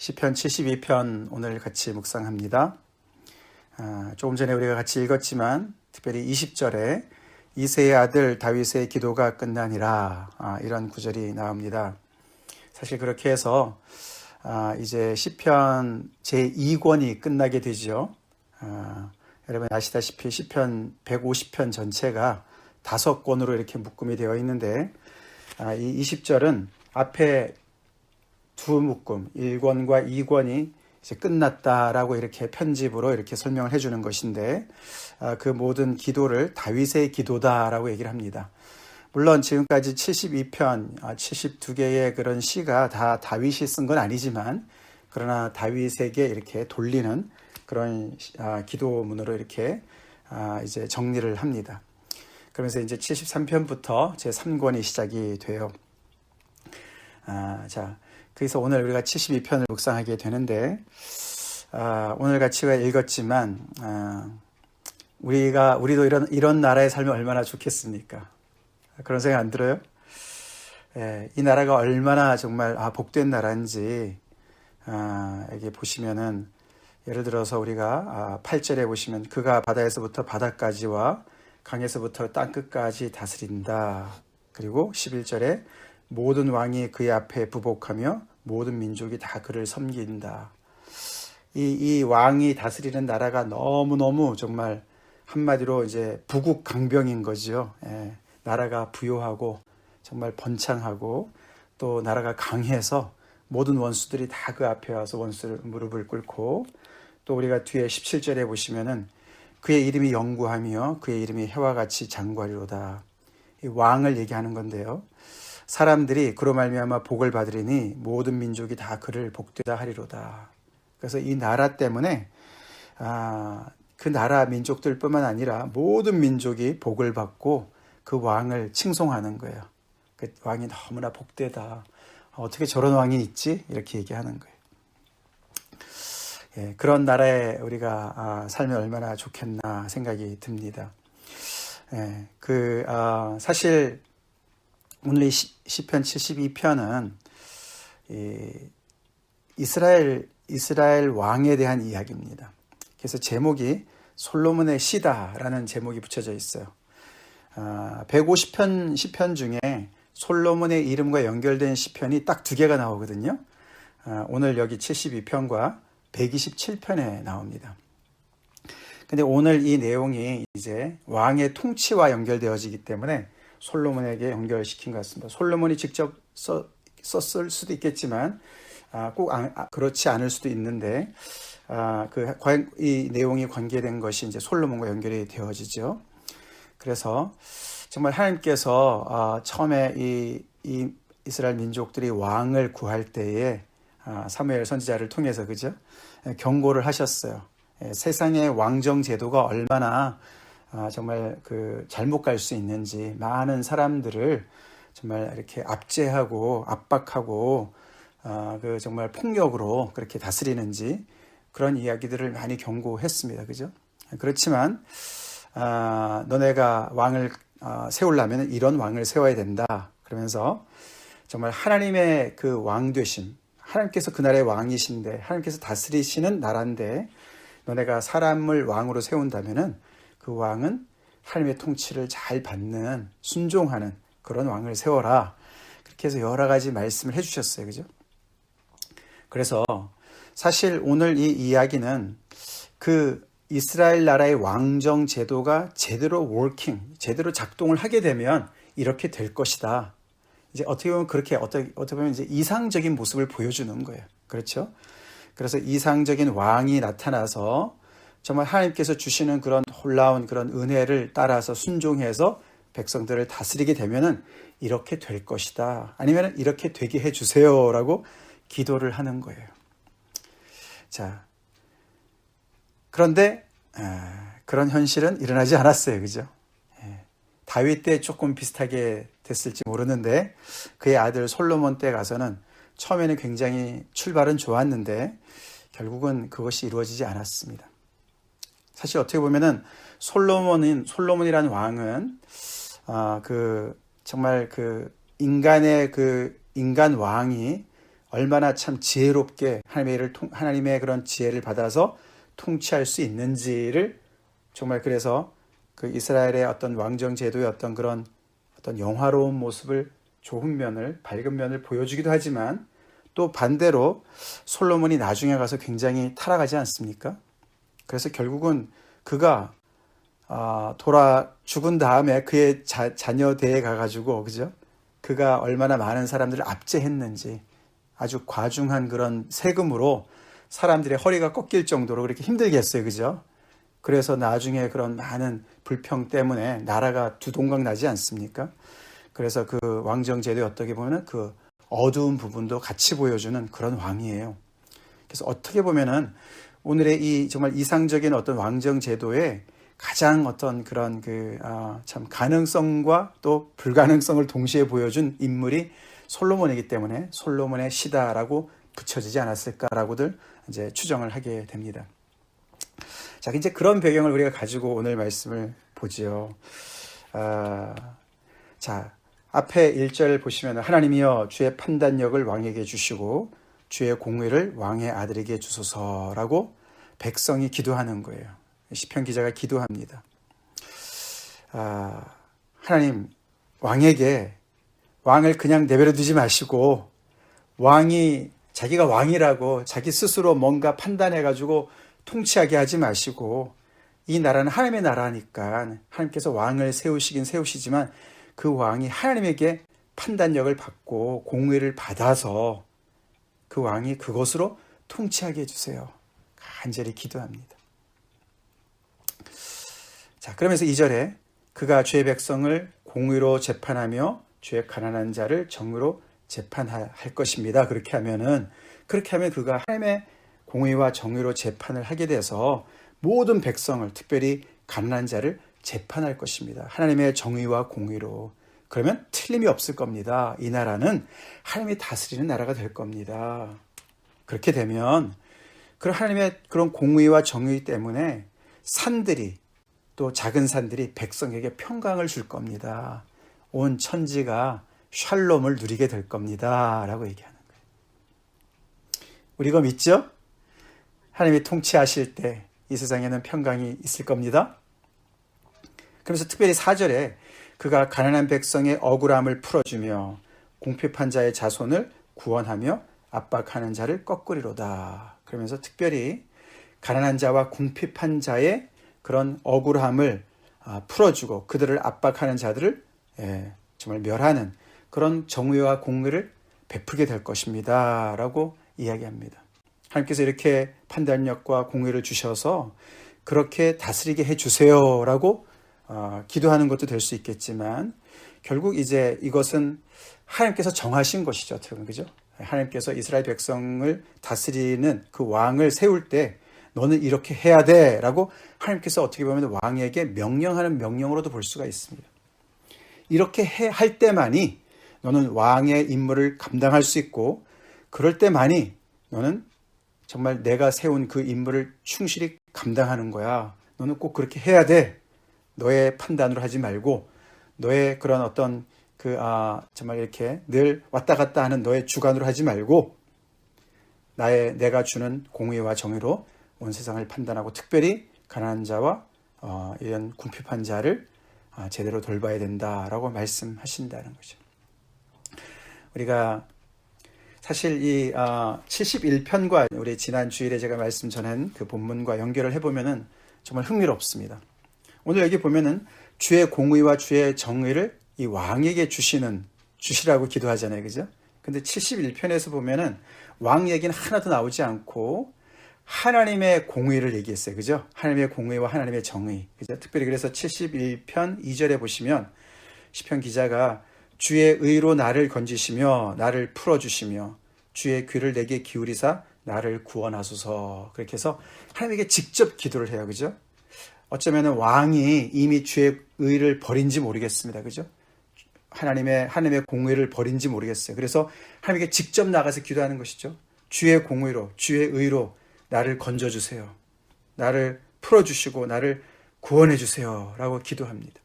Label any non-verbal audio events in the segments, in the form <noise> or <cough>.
시편 72편 오늘 같이 묵상합니다. 아, 조금 전에 우리가 같이 읽었지만 특별히 20절에 이세의 아들 다윗의 기도가 끝나니라 아, 이런 구절이 나옵니다. 사실 그렇게 해서 아, 이제 시편 제 2권이 끝나게. 아, 여러분 아시다시피 시편 150편 전체가 다섯 권으로 이렇게 묶음이 되어 있는데 아, 이 20절은 앞에 두 묶음 1권과 2권이 이제 끝났다라고 이렇게 편집으로 이렇게 설명을 해주는 것인데 아, 그 모든 기도를 다윗의 기도다라고 얘기를 합니다. 물론 지금까지 72편, 72개의 그런 시가 다 다윗이 쓴 건 아니지만 그러나 다윗에게 이렇게 돌리는 그런 아, 기도문으로 이렇게 아, 이제 정리를 합니다. 그러면서 이제 73편부터 제 3권이 시작이 돼요. 아, 자, 그래서 오늘 우리가 72편을 묵상하게 되는데 아, 오늘 같이 읽었지만 아, 우리가 우리도 이런 이런 나라에 살면 얼마나 좋겠습니까? 그런 생각 안 들어요? 예, 이 나라가 얼마나 정말 아, 복된 나라인지 아, 여기 보시면은 예를 들어서 우리가 아, 8절에 보시면 그가 바다에서부터 바다까지와 강에서부터 땅 끝까지 다스린다. 그리고 11절에 모든 왕이 그의 앞에 부복하며 모든 민족이 다 그를 섬긴다. 이, 이 왕이 다스리는 나라가 너무너무 정말 한마디로 이제 부국 강병인 거죠. 예, 나라가 부요하고 정말 번창하고 또 나라가 강해서 모든 원수들이 다 그 앞에 와서 원수를 무릎을 꿇고 또 우리가 뒤에 17절에 보시면은 그의 이름이 영구하며 그의 이름이 해와 같이 장관이로다. 이 왕을 얘기하는 건데요. 사람들이 그로 말미암아 복을 받으리니 모든 민족이 다 그를 복되다 하리로다. 그래서 이 나라 때문에 아, 그 나라 민족들뿐만 아니라 모든 민족이 복을 받고 그 왕을 칭송하는 거예요. 그 왕이 너무나 복되다. 어떻게 저런 왕이 있지? 이렇게 얘기하는 거예요. 예, 그런 나라에 우리가 아, 살면 얼마나 좋겠나 생각이 듭니다. 예, 그 아, 사실 오늘 이 시편 72편은 이 이스라엘 이스라엘 왕에 대한 이야기입니다. 그래서 제목이 솔로몬의 시다라는 제목이 붙여져 있어요. 아, 150편 시편 중에 솔로몬의 이름과 연결된 시편이 딱 두 개가 나오거든요. 아, 오늘 여기 72편과 127편에 나옵니다. 근데 오늘 이 내용이 이제 왕의 통치와 연결되어지기 때문에 솔로몬에게 연결시킨 것 같습니다. 솔로몬이 직접 써, 썼을 수도 있겠지만 아, 꼭 아, 그렇지 않을 수도 있는데 아, 그, 이 내용이 관계된 것이 이제 솔로몬과 연결이 되어지죠. 그래서 정말 하나님께서 아, 처음에 이, 이 이스라엘 민족들이 왕을 구할 때에 아, 사무엘 선지자를 통해서 그죠 경고를 하셨어요. 예, 세상의 왕정 제도가 얼마나 아, 정말 그 잘못 갈 수 있는지 많은 사람들을 정말 이렇게 압제하고 압박하고 아, 그 정말 폭력으로 그렇게 다스리는지 그런 이야기들을 많이 경고했습니다. 그죠? 그렇지만 아, 너네가 왕을 세우려면 이런 왕을 세워야 된다. 그러면서 정말 하나님의 그 왕 되심, 하나님께서 그 나라의 왕이신데 하나님께서 다스리시는 나라인데 너네가 사람을 왕으로 세운다면은 그 왕은 하나님의 통치를 잘 받는 순종하는 그런 왕을 세워라. 그렇게 해서 여러 가지 말씀을 해주셨어요. 그죠? 그래서 사실 오늘 이 이야기는 그 이스라엘 나라의 왕정 제도가 제대로 워킹, 제대로 작동을 하게 되면 이렇게 될 것이다. 이제 어떻게 보면 그렇게 어떻게, 어떻게 보면 이제 이상적인 모습을 보여주는 거예요. 그렇죠? 그래서 이상적인 왕이 나타나서 정말 하나님께서 주시는 그런 놀라운 그런 은혜를 따라서 순종해서 백성들을 다스리게 되면은 이렇게 될 것이다. 아니면 이렇게 되게 해 주세요라고 기도를 하는 거예요. 자. 그런데 그런 현실은 일어나지 않았어요. 그죠? 예. 다윗 때 조금 비슷하게 됐을지 모르는데 그의 아들 솔로몬 때 가서는 처음에는 굉장히 출발은 좋았는데 결국은 그것이 이루어지지 않았습니다. 사실 어떻게 보면은 솔로몬인 솔로몬이라는 왕은 아, 그 정말 그 인간의 그 인간 왕이 얼마나 참 지혜롭게 하나님의 일을 통, 하나님의 그런 지혜를 받아서 통치할 수 있는지를 정말 그래서 그 이스라엘의 어떤 왕정 제도의 어떤 그런 어떤 영화로운 모습을 좋은 면을 밝은 면을 보여주기도 하지만 또 반대로 솔로몬이 나중에 가서 굉장히 타락하지 않습니까? 그래서 결국은 그가 아, 돌아 죽은 다음에 그의 자, 자녀 대에 가가지고 그죠? 그가 얼마나 많은 사람들을 압제했는지 아주 과중한 그런 세금으로 사람들의 허리가 꺾일 정도로 그렇게 힘들게 했어요. 그죠? 그래서 나중에 그런 많은 불평 때문에 나라가 두동강 나지 않습니까? 그래서 그 왕정 제도에 어떻게 보면은 그 어두운 부분도 같이 보여주는 그런 왕이에요. 그래서 어떻게 보면은 오늘의 이 정말 이상적인 어떤 왕정 제도에 가장 어떤 그런 그참 아, 가능성과 또 불가능성을 동시에 보여준 인물이 솔로몬이기 때문에 솔로몬의 시다라고 붙여지지 않았을까라고들 이제 추정을 하게 됩니다. 자, 이제 그런 배경을 우리가 가지고 오늘 말씀을 보지요. 아, 자, 앞에 1절 보시면 하나님이여 주의 판단력을 왕에게 주시고 주의 공의를 왕의 아들에게 주소서라고 백성이 기도하는 거예요. 시편 기자가 기도합니다. 아, 하나님 왕에게 왕을 그냥 내버려 두지 마시고 왕이 자기가 왕이라고 자기 스스로 뭔가 판단해 가지고 통치하게 하지 마시고 이 나라는 하나님의 나라니까 하나님께서 왕을 세우시긴 세우시지만 그 왕이 하나님에게 판단력을 받고 공의를 받아서 그 왕이 그것으로 통치하게 해주세요. 간절히 기도합니다. 자, 그러면서 2절에 그가 죄의 백성을 공의로 재판하며 죄 가난한 자를 정의로 재판할 것입니다. 그렇게 하면은 그렇게 하면 그가 하나님의 공의와 정의로 재판을 하게 돼서 모든 백성을 특별히 가난한 자를 재판할 것입니다. 하나님의 정의와 공의로. 그러면 틀림이 없을 겁니다. 이 나라는 하나님이 다스리는 나라가 될 겁니다. 그렇게 되면 그런 하나님의 그런 공의와 정의 때문에 산들이 또 작은 산들이 백성에게 평강을 줄 겁니다. 온 천지가 샬롬을 누리게 될 겁니다. 라고 얘기하는 거예요. 우리 가 믿죠? 하나님이 통치하실 때 이 세상에는 평강이 있을 겁니다. 그래서 특별히 4절에 그가 가난한 백성의 억울함을 풀어주며 공핍한 자의 자손을 구원하며 압박하는 자를 꺾으리로다. 그러면서 특별히 가난한 자와 궁핍한 자의 그런 억울함을 아, 풀어주고 그들을 압박하는 자들을 예, 정말 멸하는 그런 정의와 공의를 베풀게 될 것입니다. 라고 이야기합니다. 하나님께서 이렇게 판단력과 공의를 주셔서 그렇게 다스리게 해 주세요 라고 어, 기도하는 것도 될 수 있겠지만 결국 이제 이것은 하나님께서 정하신 것이죠. 어떻게 그죠? 하나님께서 이스라엘 백성을 다스리는 그 왕을 세울 때 너는 이렇게 해야 돼라고 하나님께서 어떻게 보면 왕에게 명령하는 명령으로도 볼 수가 있습니다. 이렇게 해, 할 때만이 너는 왕의 임무를 감당할 수 있고 그럴 때만이 너는 정말 내가 세운 그 임무를 충실히 감당하는 거야. 너는 꼭 그렇게 해야 돼. 너의 판단으로 하지 말고 너의 그런 어떤 그, 아, 정말 이렇게 늘 왔다 갔다 하는 너의 주관으로 하지 말고 나의, 내가 주는 공의와 정의로 온 세상을 판단하고 특별히 가난한 자와 어, 이런 궁핍한 자를 어, 제대로 돌봐야 된다라고 말씀하신다는 거죠. 우리가 사실 이 어, 71편과 우리 지난 주일에 제가 말씀 전한 그 본문과 연결을 해보면은 정말 흥미롭습니다. 오늘 여기 보면은 주의 공의와 주의 정의를 이 왕에게 주시는 주시라고 기도하잖아요, 그죠? 근데 71편에서 보면은 왕 얘기는 하나도 나오지 않고 하나님의 공의를 얘기했어요. 그죠? 하나님의 공의와 하나님의 정의. 그죠? 특별히 그래서 71편 2절에 보시면 시편 기자가 주의 의로 나를 건지시며 나를 풀어 주시며 주의 귀를 내게 기울이사 나를 구원하소서. 그렇게 해서 하나님에게 직접 기도를 해요. 그죠? 어쩌면 왕이 이미 주의 의를 버린지 모르겠습니다. 그죠? 하나님의 하나님의 공의를 버린지 모르겠어요. 그래서 하나님에게 직접 나가서 기도하는 것이죠. 주의 공의로, 주의 의로 나를 건져 주세요. 나를 풀어 주시고 나를 구원해 주세요. 라고 기도합니다.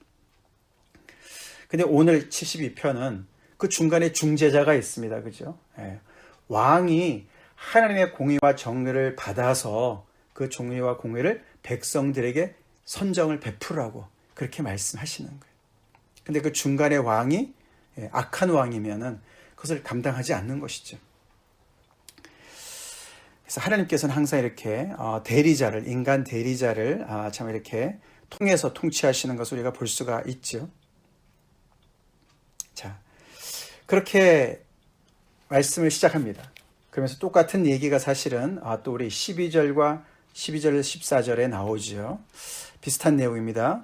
근데 오늘 72편은 그 중간에 중재자가 있습니다. 그죠? 예. 왕이 하나님의 공의와 정의를 받아서 그 정의와 공의를 백성들에게 선정을 베풀라고 그렇게 말씀하시는 거예요. 근데 그 중간에 왕이 예, 악한 왕이면은 그것을 감당하지 않는 것이죠. 그래서 하나님께서는 항상 이렇게 어, 대리자를 인간 대리자를 아, 참 이렇게 통해서 통치하시는 것을 우리가 볼 수가 있죠. 자, 그렇게 말씀을 시작합니다. 그러면서 똑같은 얘기가 사실은 아, 또 우리 12절과 12절, 14절에 나오죠. 비슷한 내용입니다.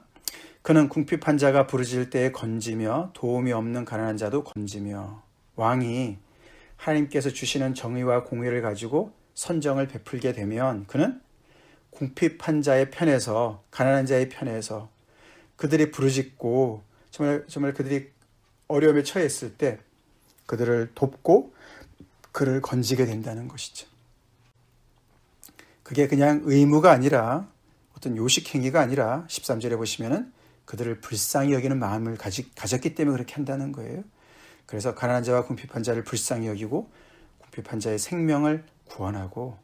그는 궁핍한 자가 부르짖을 때에 건지며 도움이 없는 가난한 자도 건지며 왕이 하나님께서 주시는 정의와 공의를 가지고 선정을 베풀게 되면 그는 궁핍한 자의 편에서 가난한 자의 편에서 그들이 부르짖고 정말 정말 그들이 어려움에 처했을 때 그들을 돕고 그를 건지게 된다는 것이죠. 그게 그냥 의무가 아니라 어떤 요식 행위가 아니라 13절에 보시면은 그들을 불쌍히 여기는 마음을 가지, 가졌기 때문에 그렇게 한다는 거예요. 그래서 가난한 자와 궁핍한 자를 불쌍히 여기고 궁핍한 자의 생명을 구원하고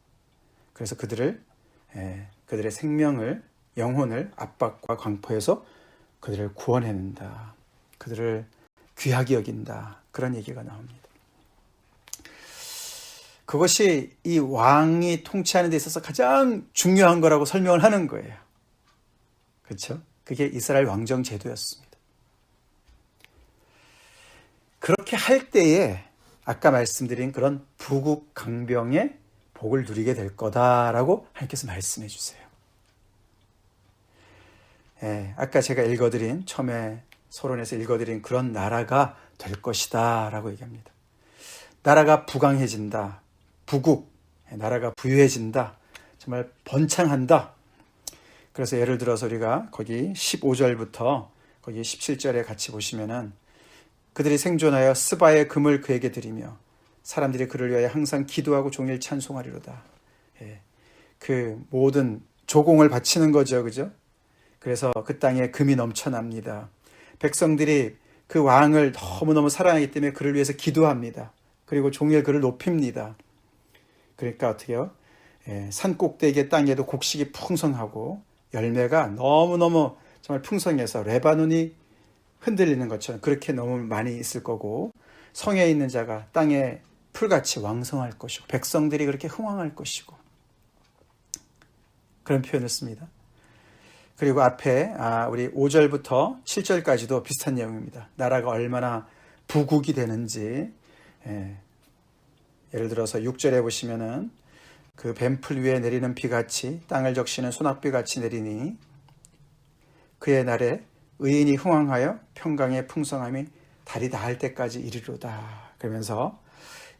그래서 그들을 예, 그들의 생명을 영혼을 압박과 광포에서 그들을 구원해낸다. 그들을 귀하게 여긴다. 그런 얘기가 나옵니다. 그것이 이 왕이 통치하는 데 있어서 가장 중요한 거라고 설명을 하는 거예요. 그렇죠? 그게 이스라엘 왕정 제도였습니다. 그렇게 할 때에 아까 말씀드린 그런 부국 강병의 복을 누리게 될 거다라고 하나님께서 말씀해 주세요. 예, 아까 제가 읽어드린 처음에 서론에서 읽어드린 그런 나라가 될 것이다라고 얘기합니다. 나라가 부강해진다, 부국, 예, 나라가 부유해진다, 정말 번창한다. 그래서 예를 들어서 우리가 거기 15절부터 거기 17절에 같이 보시면은 그들이 생존하여 스바의 금을 그에게 드리며 사람들이 그를 위하여 항상 기도하고 종일 찬송하리로다. 예, 그 모든 조공을 바치는 거죠, 그죠? 그래서 그 땅에 금이 넘쳐납니다. 백성들이 그 왕을 너무너무 사랑하기 때문에 그를 위해서 기도합니다. 그리고 종일 그를 높입니다. 그러니까 어떻게요? 예, 산 꼭대기의 땅에도 곡식이 풍성하고 열매가 너무너무 정말 풍성해서 레바논이 흔들리는 것처럼 그렇게 너무 많이 있을 거고 성에 있는 자가 땅에 풀같이 왕성할 것이고 백성들이 그렇게 흥왕할 것이고 그런 표현을 씁니다. 그리고 앞에 아, 우리 5절부터 7절까지도 비슷한 내용입니다. 나라가 얼마나 부국이 되는지 예. 예를 들어서 6절에 보시면은 그 뱀풀 위에 내리는 비같이 땅을 적시는 소낙비같이 내리니 그의 날에 의인이 흥왕하여 평강의 풍성함이 달이 닿을 때까지 이르로다. 그러면서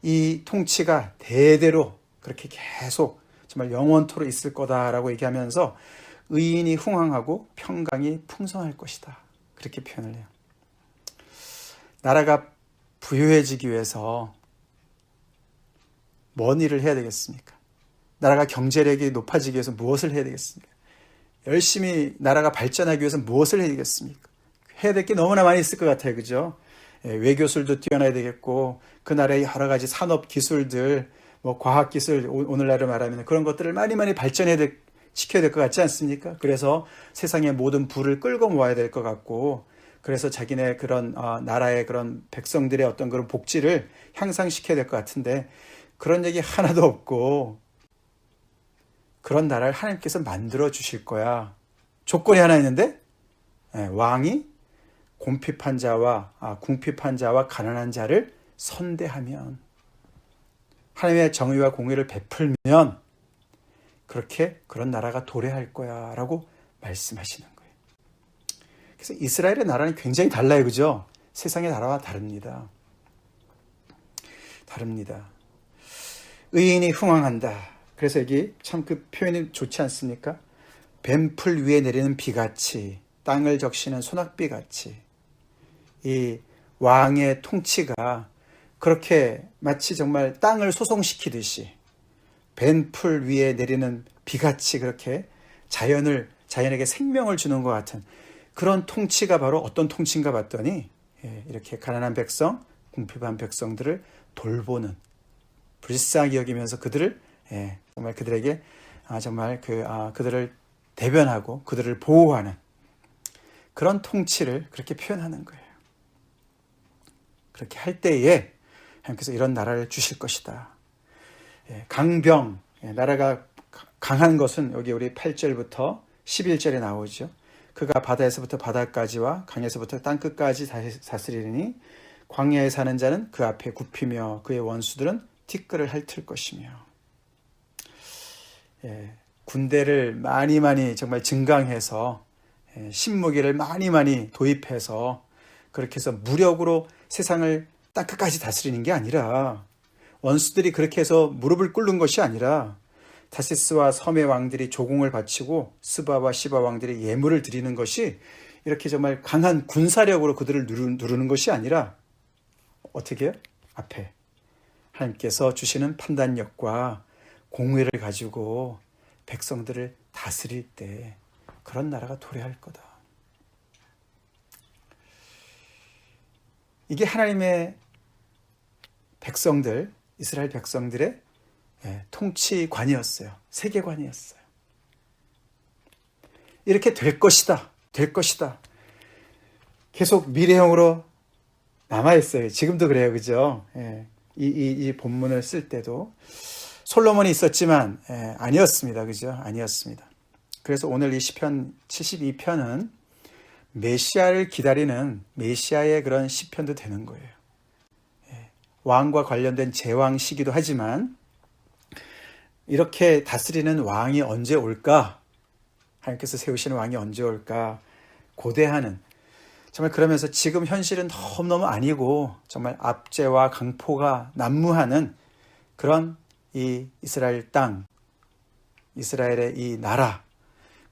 이 통치가 대대로 그렇게 계속 정말 영원토록 있을 거다라고 얘기하면서 의인이 흥왕하고 평강이 풍성할 것이다. 그렇게 표현을 해요. 나라가 부유해지기 위해서 뭔 일을 해야 되겠습니까? 나라가 경제력이 높아지기 위해서 무엇을 해야 되겠습니까? 열심히 나라가 발전하기 위해서 무엇을 해야 되겠습니까? 해야 될 게 너무나 많이 있을 것 같아요. 그죠? 예, 외교술도 뛰어나야 되겠고, 그 나라의 여러 가지 산업 기술들, 뭐 과학 기술, 오늘날을 말하면 그런 것들을 많이 많이 발전해야 될, 시켜야 될 것 같지 않습니까? 그래서 세상의 모든 부를 끌고 모아야 될 것 같고, 그래서 자기네 그런 어, 나라의 그런 백성들의 어떤 그런 복지를 향상시켜야 될 것 같은데 그런 얘기 하나도 없고 그런 나라를 하나님께서 만들어 주실 거야. 조건이 하나 있는데 네, 왕이 곰핍한 자와 아, 궁핍한 자와 가난한 자를 선대하면 하나님의 정의와 공의를 베풀면 그렇게 그런 나라가 도래할 거야라고 말씀하시는 거예요. 그래서 이스라엘의 나라는 굉장히 달라요, 그죠? 세상의 나라와 다릅니다. 다릅니다. 의인이 흥왕한다. 그래서 여기 참 그 표현이 좋지 않습니까? 뱀풀 위에 내리는 비같이 땅을 적시는 소낙비 같이 이 왕의 통치가 그렇게 마치 정말 땅을 소송시키듯이 뱀풀 위에 내리는 비같이 그렇게 자연을 자연에게 생명을 주는 것 같은 그런 통치가 바로 어떤 통치인가 봤더니 예, 이렇게 가난한 백성, 궁핍한 백성들을 돌보는 불쌍히 여기면서 그들을 예, 정말 그들에게 아, 정말 그 아, 그들을 대변하고 그들을 보호하는 그런 통치를 그렇게 표현하는 거예요. 그렇게 할 때에 하나님께서 이런 나라를 주실 것이다. 예, 강병 예, 나라가 강한 것은 여기 우리 8절부터 11절에 나오죠. 그가 바다에서부터 바다까지와 강에서부터 땅 끝까지 다스리니 광야에 사는 자는 그 앞에 굽히며 그의 원수들은 티끌을 핥을 것이며 예, 군대를 많이 많이 정말 증강해서 예, 신무기를 많이 많이 도입해서 그렇게 해서 무력으로 세상을 땅 끝까지 다스리는 게 아니라 원수들이 그렇게 해서 무릎을 꿇는 것이 아니라 타시스와 섬의 왕들이 조공을 바치고 스바와 시바 왕들이 예물을 드리는 것이 이렇게 정말 강한 군사력으로 그들을 누르는 것이 아니라 어떻게? 앞에 하나님께서 주시는 판단력과 공의를 가지고 백성들을 다스릴 때 그런 나라가 도래할 거다. 이게 하나님의 백성들, 이스라엘 백성들의 예, 통치관이었어요. 세계관이었어요. 이렇게 될 것이다. 될 것이다. 계속 미래형으로 남아있어요. 지금도 그래요. 그죠? 예, 이, 이, 이 본문을 쓸 때도. 솔로몬이 있었지만, 예, 아니었습니다. 그죠? 아니었습니다. 그래서 오늘 이 시편 72편은 메시아를 기다리는 메시아의 그런 시편도 되는 거예요. 예, 왕과 관련된 제왕 시기도 하지만 이렇게 다스리는 왕이 언제 올까? 하나님께서 세우시는 왕이 언제 올까? 고대하는 정말 그러면서 지금 현실은 너무너무 아니고 정말 압제와 강포가 난무하는 그런 이 이스라엘 땅, 이스라엘의 이 나라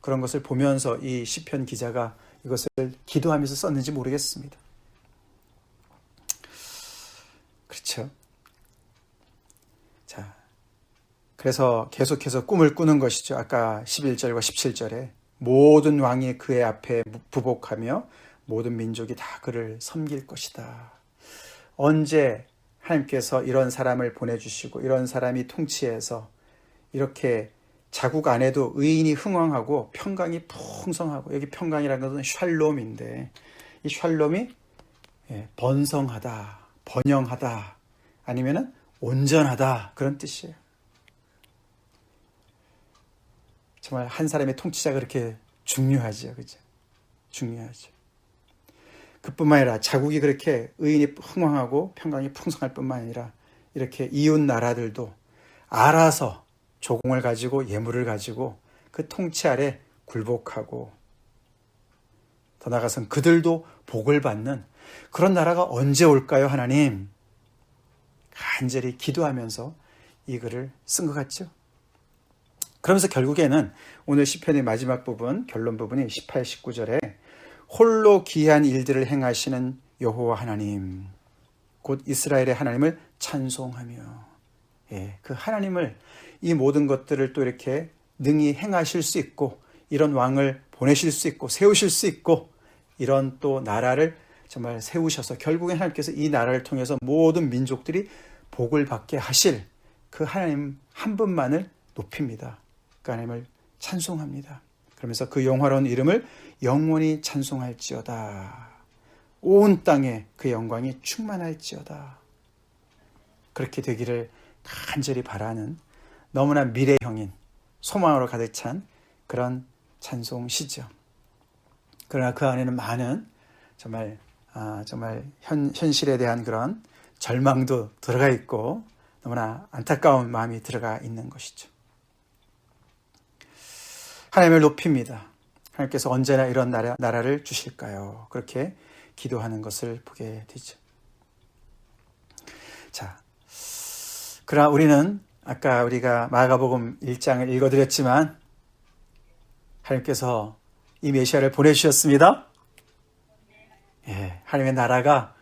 그런 것을 보면서 이 시편 기자가 이것을 기도하면서 썼는지 모르겠습니다. 그렇죠. 자, 그래서 계속해서 꿈을 꾸는 것이죠. 아까 11절과 17절에 모든 왕이 그의 앞에 부복하며 모든 민족이 다 그를 섬길 것이다. 언제 하나님께서 이런 사람을 보내주시고 이런 사람이 통치해서 이렇게 자국 안에도 의인이 흥왕하고 평강이 풍성하고 여기 평강이라는 것은 샬롬인데 이 샬롬이 예, 번성하다, 번영하다 아니면은 온전하다 그런 뜻이에요. 정말 한 사람의 통치자가 그렇게 중요하죠, 그죠? 중요하죠. 그뿐만 아니라 자국이 그렇게 의인이 흥왕하고 평강이 풍성할 뿐만 아니라 이렇게 이웃 나라들도 알아서 조공을 가지고 예물을 가지고 그 통치 아래 굴복하고 더 나아가선 그들도 복을 받는 그런 나라가 언제 올까요, 하나님? 간절히 기도하면서 이 글을 쓴 것 같죠? 그러면서 결국에는 오늘 시편의 마지막 부분, 결론 부분이 18, 19절에 홀로 기이한 일들을 행하시는 여호와 하나님, 곧 이스라엘의 하나님을 찬송하며, 예, 그 하나님을 이 모든 것들을 또 이렇게 능히 행하실 수 있고 이런 왕을 보내실 수 있고 세우실 수 있고 이런 또 나라를 정말 세우셔서 결국엔 하나님께서 이 나라를 통해서 모든 민족들이 복을 받게 하실 그 하나님 한 분만을 높입니다. 그 하나님을 찬송합니다. 그러면서 그 영화로운 이름을 영원히 찬송할지어다. 온 땅에 그 영광이 충만할지어다. 그렇게 되기를 간절히 바라는 너무나 미래형인 소망으로 가득 찬 그런 찬송 시죠. 그러나 그 안에는 많은 정말 아, 정말 현, 현실에 대한 그런 절망도 들어가 있고 너무나 안타까운 마음이 들어가 있는 것이죠. 하나님을 높입니다. 하나님께서 언제나 이런 나라, 나라를 주실까요? 그렇게 기도하는 것을 보게 되죠. 자, 그러나 우리는 아까 우리가 마가복음 1장을 읽어드렸지만 하나님께서 이 메시아를 보내주셨습니다. 예, 하나님의 나라가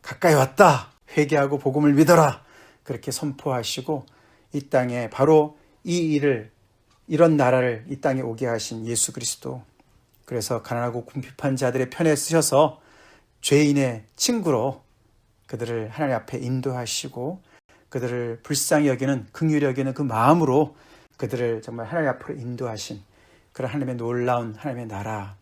가까이 왔다. 회개하고 복음을 믿어라. 그렇게 선포하시고 이 땅에 바로 이 일을 이런 나라를 이 땅에 오게 하신 예수 그리스도. 그래서 가난하고 궁핍한 자들의 편에 쓰셔서 죄인의 친구로 그들을 하나님 앞에 인도하시고 그들을 불쌍히 여기는 긍휼히 여기는 그 마음으로 그들을 정말 하나님 앞으로 인도하신 그런 하나님의 놀라운 하나님의 나라.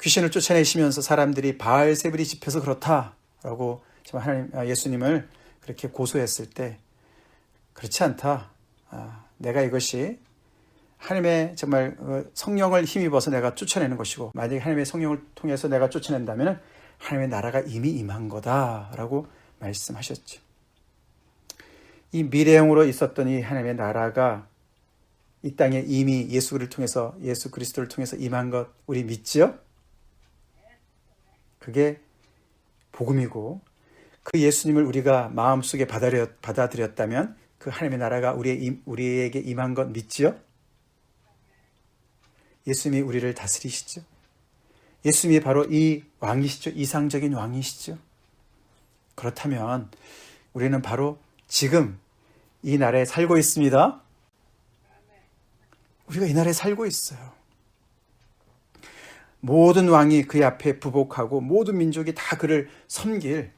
귀신을 쫓아내시면서 사람들이 바알세불이 집혀서 그렇다라고 정말 하나님 아, 예수님을 그렇게 고소했을 때 그렇지 않다. 아, 내가 이것이 하나님의 정말 어, 성령을 힘입어서 내가 쫓아내는 것이고 만약에 하나님의 성령을 통해서 내가 쫓아낸다면 하나님의 나라가 이미 임한 거다라고 말씀하셨죠. 이 미래형으로 있었던 이 하나님의 나라가 이 땅에 이미 예수를 통해서 예수 그리스도를 통해서 임한 것 우리 믿지요? 그게 복음이고 그 예수님을 우리가 마음속에 받아들였다면 그 하나님의 나라가 우리 우리에게 임한 것 믿지요? 예수님이 우리를 다스리시죠. 예수님이 바로 이 왕이시죠. 이상적인 왕이시죠. 그렇다면 우리는 바로 지금 이 나라에 살고 있습니다. 우리가 이 나라에 살고 있어요. 모든 왕이 그 앞에 부복하고 모든 민족이 다 그를 섬길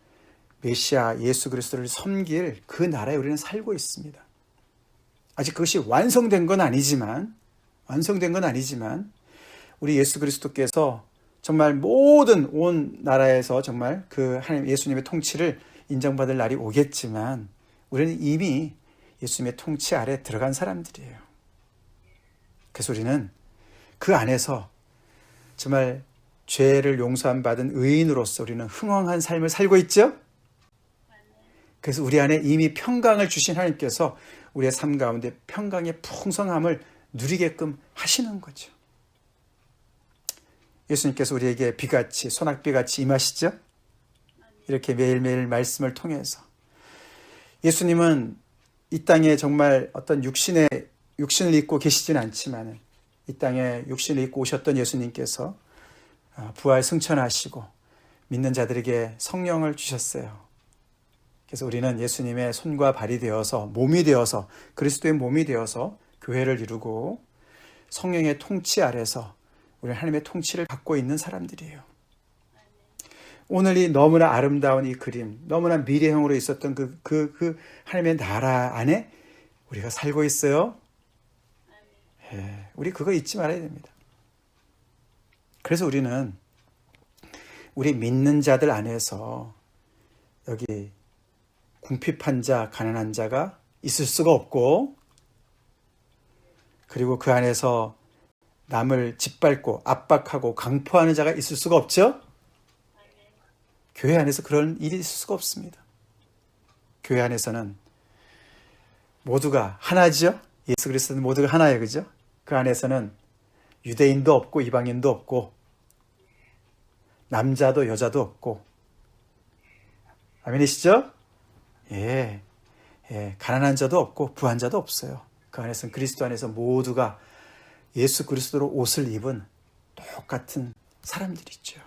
메시아 예수 그리스도를 섬길 그 나라에 우리는 살고 있습니다. 아직 그것이 완성된 건 아니지만 완성된 건 아니지만 우리 예수 그리스도께서 정말 모든 온 나라에서 정말 그 하나님 예수님의 통치를 인정받을 날이 오겠지만 우리는 이미 예수님의 통치 아래 들어간 사람들이에요. 그래서 우리는 그 안에서 정말 죄를 용서함 받은 의인으로서 우리는 흥왕한 삶을 살고 있죠? 그래서 우리 안에 이미 평강을 주신 하나님께서 우리의 삶 가운데 평강의 풍성함을 누리게끔 하시는 거죠. 예수님께서 우리에게 비같이, 소낙비같이 임하시죠? 이렇게 매일매일 말씀을 통해서. 예수님은 이 땅에 정말 어떤 육신의 육신을 입고 계시진 않지만 이 땅에 육신을 입고 오셨던 예수님께서 아, 부활 승천하시고 믿는 자들에게 성령을 주셨어요. 그래서 우리는 예수님의 손과 발이 되어서 몸이 되어서 그리스도의 몸이 되어서 교회를 이루고 성령의 통치 아래서 우리 하나님의 통치를 받고 있는 사람들이에요. 오늘 이 너무나 아름다운 이 그림, 너무나 미래형으로 있었던 그, 그, 그 하나님의 나라 안에 우리가 살고 있어요. 예, 우리 그거 잊지 말아야 됩니다. 그래서 우리는 우리 믿는 자들 안에서 여기 궁핍한 자, 가난한 자가 있을 수가 없고, 그리고 그 안에서 남을 짓밟고 압박하고 강포하는 자가 있을 수가 없죠? 교회 안에서 그런 일이 있을 수가 없습니다. 교회 안에서는 모두가 하나죠? 예수 그리스도는 모두가 하나예요. 그죠? 그 안에서는 유대인도 없고 이방인도 없고 남자도 여자도 없고 아멘이시죠? 예. 예. 가난한 자도 없고 부한 자도 없어요. 그 안에서는 그리스도 안에서 모두가 예수 그리스도로 옷을 입은 똑같은 사람들이죠.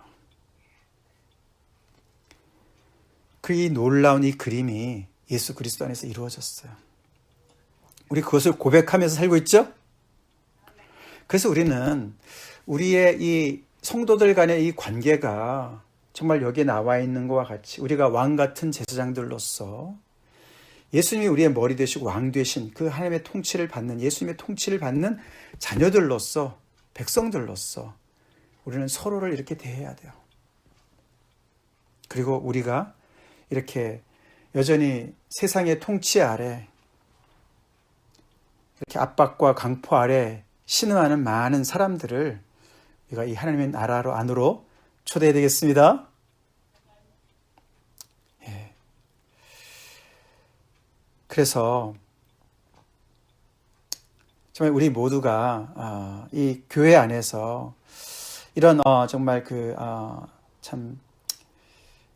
그 이 놀라운 이 그림이 예수 그리스도 안에서 이루어졌어요. 우리 그것을 고백하면서 살고 있죠? 그래서 우리는 우리의 이 성도들 간의 이 관계가 정말 여기에 나와 있는 것과 같이 우리가 왕 같은 제사장들로서 예수님이 우리의 머리 되시고 왕 되신 그 하나님의 통치를 받는 예수님의 통치를 받는 자녀들로서 백성들로서 우리는 서로를 이렇게 대해야 돼요. 그리고 우리가 이렇게 여전히 세상의 통치 아래 이렇게 압박과 강포 아래 신음하는 많은 사람들을 우리가 이 하나님의 나라로 안으로 초대해야 되겠습니다. 그래서 정말 우리 모두가 어, 이 교회 안에서 이런 어, 정말 그참 어,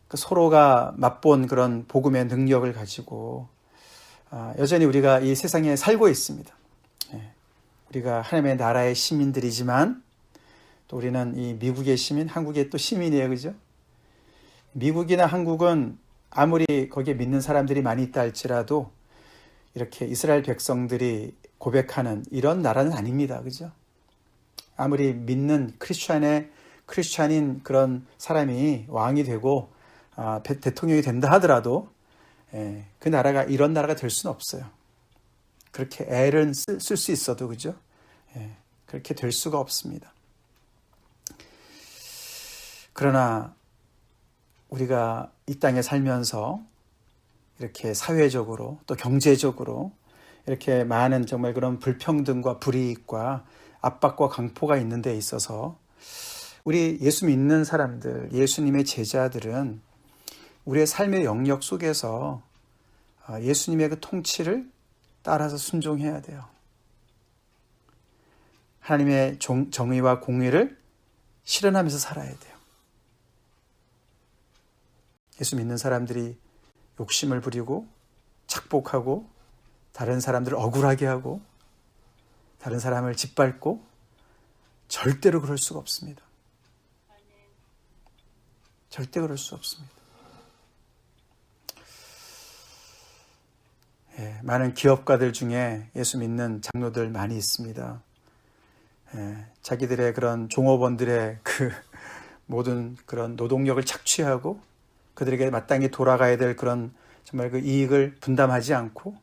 그 서로가 맛본 그런 복음의 능력을 가지고 여전히 우리가 이 세상에 살고 있습니다. 예. 우리가 하나님의 나라의 시민들이지만 또 우리는 이 미국의 시민, 한국의 또 시민이에요, 그죠? 미국이나 한국은 아무리 거기에 믿는 사람들이 많이 있다 할지라도 이렇게 이스라엘 백성들이 고백하는 이런 나라는 아닙니다. 그죠? 아무리 믿는 크리스찬의 크리스찬인 그런 사람이 왕이 되고 아, 대통령이 된다 하더라도 예, 그 나라가 이런 나라가 될 수는 없어요. 그렇게 애를 쓸 수 있어도 그죠? 예, 그렇게 될 수가 없습니다. 그러나 우리가 이 땅에 살면서 이렇게 사회적으로 또 경제적으로 이렇게 많은 정말 그런 불평등과 불이익과 압박과 강포가 있는 데 있어서 우리 예수 믿는 사람들, 예수님의 제자들은 우리의 삶의 영역 속에서 아, 예수님의 그 통치를 따라서 순종해야 돼요. 하나님의 정의와 공의를 실현하면서 살아야 돼요. 예수 믿는 사람들이 욕심을 부리고 착복하고 다른 사람들을 억울하게 하고 다른 사람을 짓밟고 절대로 그럴 수가 없습니다. 절대 그럴 수 없습니다. 예, 많은 기업가들 중에 예수 믿는 장로들 많이 있습니다. 예, 자기들의 그런 종업원들의 그 <laughs> 모든 그런 노동력을 착취하고 그들에게 마땅히 돌아가야 될 그런 정말 그 이익을 분담하지 않고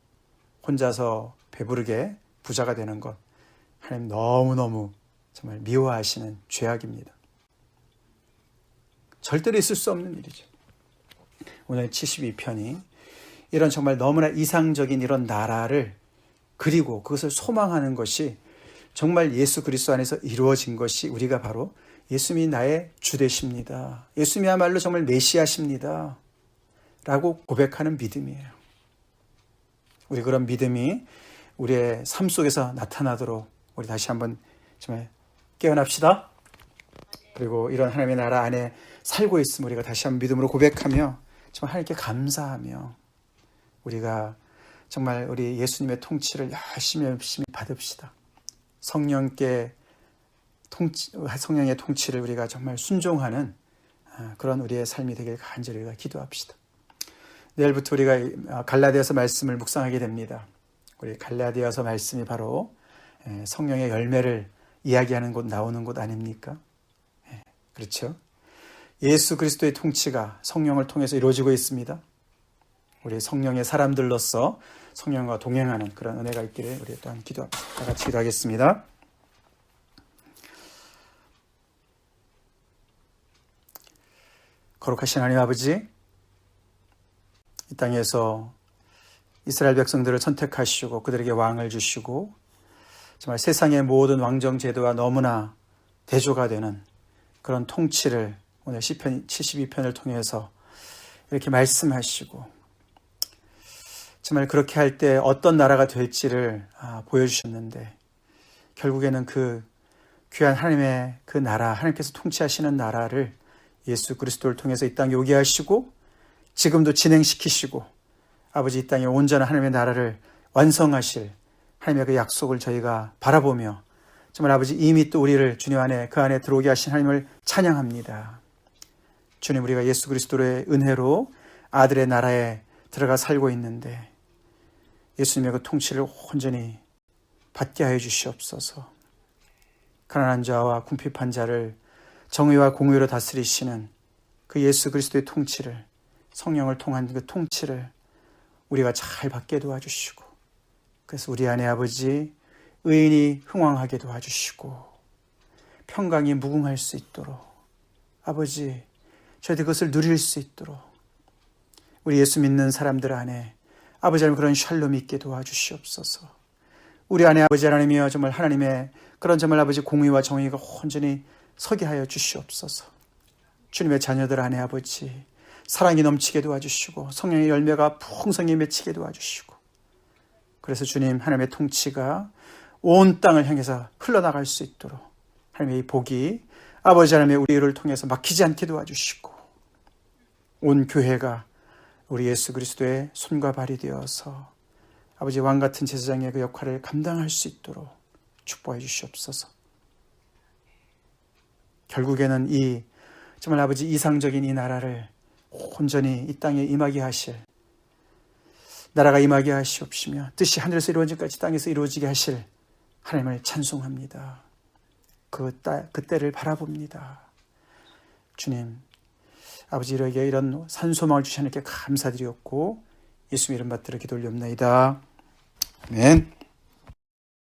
혼자서 배부르게 부자가 되는 것 하나님 너무너무 정말 미워하시는 죄악입니다. 절대로 있을 수 없는 일이죠. 오늘 72편이 이런 정말 너무나 이상적인 이런 나라를 그리고 그것을 소망하는 것이 정말 예수 그리스도 안에서 이루어진 것이 우리가 바로 예수님이 나의 주 되십니다. 예수님이야말로 정말 메시아십니다. 라고 고백하는 믿음이에요. 우리 그런 믿음이 우리의 삶 속에서 나타나도록 우리 다시 한번 정말 깨어납시다. 그리고 이런 하나님의 나라 안에 살고 있음 우리가 다시 한번 믿음으로 고백하며 정말 하나님께 감사하며 우리가 정말 우리 예수님의 통치를 열심히 열심히 받읍시다. 성령께 통치, 성령의 통치를 우리가 정말 순종하는 아, 그런 우리의 삶이 되길 간절히 기도합시다. 내일부터 우리가 갈라디아서 말씀을 묵상하게 됩니다. 우리 갈라디아서 말씀이 바로 성령의 열매를 이야기하는 곳 나오는 곳 아닙니까? 그렇죠? 예수 그리스도의 통치가 성령을 통해서 이루어지고 있습니다. 우리 성령의 사람들로서 성령과 동행하는 그런 은혜가 있기를 우리 또한 기도합니다. 다 같이 기도하겠습니다. 거룩하신 하나님 아버지, 이 땅에서 이스라엘 백성들을 선택하시고 그들에게 왕을 주시고 정말 세상의 모든 왕정 제도와 너무나 대조가 되는 그런 통치를 오늘 시편 72편을 통해서 이렇게 말씀하시고 정말 그렇게 할 때 어떤 나라가 될지를 아, 보여주셨는데 결국에는 그 귀한 하나님의 그 나라 하나님께서 통치하시는 나라를 예수 그리스도를 통해서 이 땅에 오게 하시고 지금도 진행시키시고 아버지 이 땅에 온전한 하나님의 나라를 완성하실 하나님의 그 약속을 저희가 바라보며 정말 아버지 이미 또 우리를 주님 안에 그 안에 들어오게 하신 하나님을 찬양합니다. 주님 우리가 예수 그리스도의 은혜로 아들의 나라에 들어가 살고 있는데 예수님의 그 통치를 온전히 받게 하여 주시옵소서. 가난한 자와 궁핍한 자를 정의와 공의로 다스리시는 그 예수 그리스도의 통치를 성령을 통한 그 통치를 우리가 잘 받게 도와주시고 그래서 우리 안에 아버지 의인이 흥왕하게 도와주시고 평강이 무궁할 수 있도록 아버지 저희들 그것을 누릴 수 있도록 우리 예수 믿는 사람들 안에 아버지 하나님 그런 샬롬 있게 도와주시옵소서. 우리 안에 아버지 하나님이여 정말 하나님의 그런 정말 아버지 공의와 정의가 온전히 서게 하여 주시옵소서 주님의 자녀들 안에 아버지 사랑이 넘치게 도와주시고 성령의 열매가 풍성히 맺히게 도와주시고 그래서 주님 하나님의 통치가 온 땅을 향해서 흘러나갈 수 있도록 하나님의 이 복이 아버지 하나님의 우리를 통해서 막히지 않게 도와주시고 온 교회가 우리 예수 그리스도의 손과 발이 되어서 아버지 왕 같은 제사장의 그 역할을 감당할 수 있도록 축복해 주시옵소서. 결국에는 이 정말 아버지 이상적인 이 나라를 온전히 이 땅에 임하게 하실 나라가 임하게 하시옵시며 뜻이 하늘에서 이루어진까지 땅에서 이루어지게 하실 하나님을 찬송합니다. 그, 따, 그 때를 바라봅니다. 주님, 아버지 이에게 이런 산소망을 주신 하나님께 감사드렸고 예수 이름 받들어 기도 올리옵나이다. 아멘.